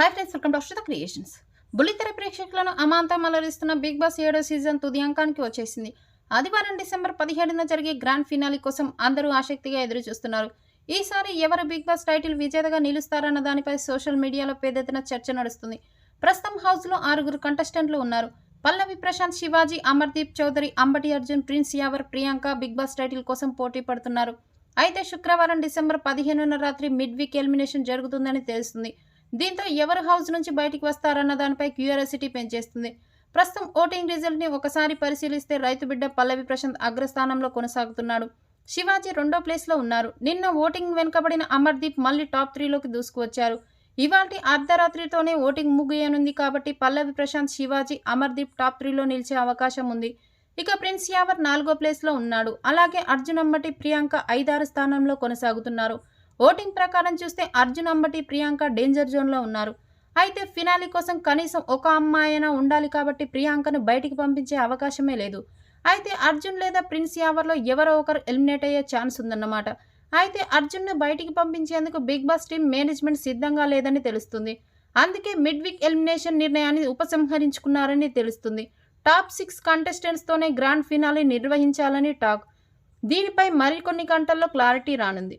Hi friends welcome to Akshata creations బుల్లితెర ప్రేక్షకులను అమాంతం అలరిస్తున్న బిగ్ బాస్ ఏడో సీజన్ తుది అంకానికి వచ్చేసింది. ఆదివారం డిసెంబర్ పదిహేడున జరిగే గ్రాండ్ ఫినాలి కోసం అందరూ ఆసక్తిగా ఎదురు చూస్తున్నారు ఈసారి ఎవరు బిగ్ బాస్ టైటిల్ విజేతగా నిలుస్తారన్న దానిపై సోషల్ మీడియాలో పెద్దెత్తున చర్చ నడుస్తుంది. ప్రస్తుతం హౌస్లో ఆరుగురు కంటెస్టెంట్లు ఉన్నారు. Pallavi Prashanth Shivaji Amardeep Chowdary Ambati Arjun Prince Yawar Priyanka Bigg Boss title కోసం పోటీ పడుతున్నారు. అయితే శుక్రవారం డిసెంబర్ పదిహేనున రాత్రి మిడ్ వీక్ ఎలిమినేషన్ జరుగుతుందని తెలుస్తుంది. దీంతో ఎవరు హౌస్ నుంచి బయటికి వస్తారన్న దానిపై క్యూరియాసిటీ పెంచేస్తుంది. ప్రస్తుతం ఓటింగ్ రిజల్ట్ని ఒకసారి పరిశీలిస్తే రైతు బిడ్డ పల్లవి ప్రశాంత్ అగ్రస్థానంలో కొనసాగుతున్నాడు. శివాజీ రెండో ప్లేస్లో ఉన్నారు. నిన్న ఓటింగ్ వెనుకబడిన అమర్దీప్ మళ్ళీ టాప్ త్రీలోకి దూసుకువచ్చారు. ఇవాల్టి అర్ధరాత్రితోనే ఓటింగ్ ముగియనుంది కాబట్టి పల్లవి ప్రశాంత్ శివాజీ అమర్దీప్ టాప్ త్రీలో నిలిచే అవకాశం ఉంది. ఇక ప్రిన్స్ యావర్ నాలుగో ప్లేస్లో ఉన్నాడు. అలాగే అర్జున్ ప్రియాంక ఐదారు స్థానంలో కొనసాగుతున్నారు. ఓటింగ్ ప్రకారం చూస్తే అర్జున్ అంబటి ప్రియాంక డేంజర్ జోన్లో ఉన్నారు. అయితే ఫినాలి కోసం కనీసం ఒక అమ్మాయినా ఉండాలి కాబట్టి ప్రియాంకను బయటికి పంపించే అవకాశమే లేదు. అయితే అర్జున్ లేదా ప్రిన్స్ యావర్లో ఎవరో ఒకరు ఎలిమినేట్ అయ్యే ఛాన్స్ ఉందన్నమాట. అయితే అర్జున్ను బయటికి పంపించేందుకు బిగ్ బాస్ టీం మేనేజ్మెంట్ సిద్ధంగా లేదని తెలుస్తుంది. అందుకే మిడ్ వీక్ ఎలిమినేషన్ నిర్ణయాన్ని ఉపసంహరించుకున్నారని తెలుస్తుంది. టాప్ సిక్స్ కంటెస్టెంట్స్తోనే గ్రాండ్ ఫినాలే నిర్వహించాలని టాక్. దీనిపై మరికొన్ని గంటల్లో క్లారిటీ రానుంది.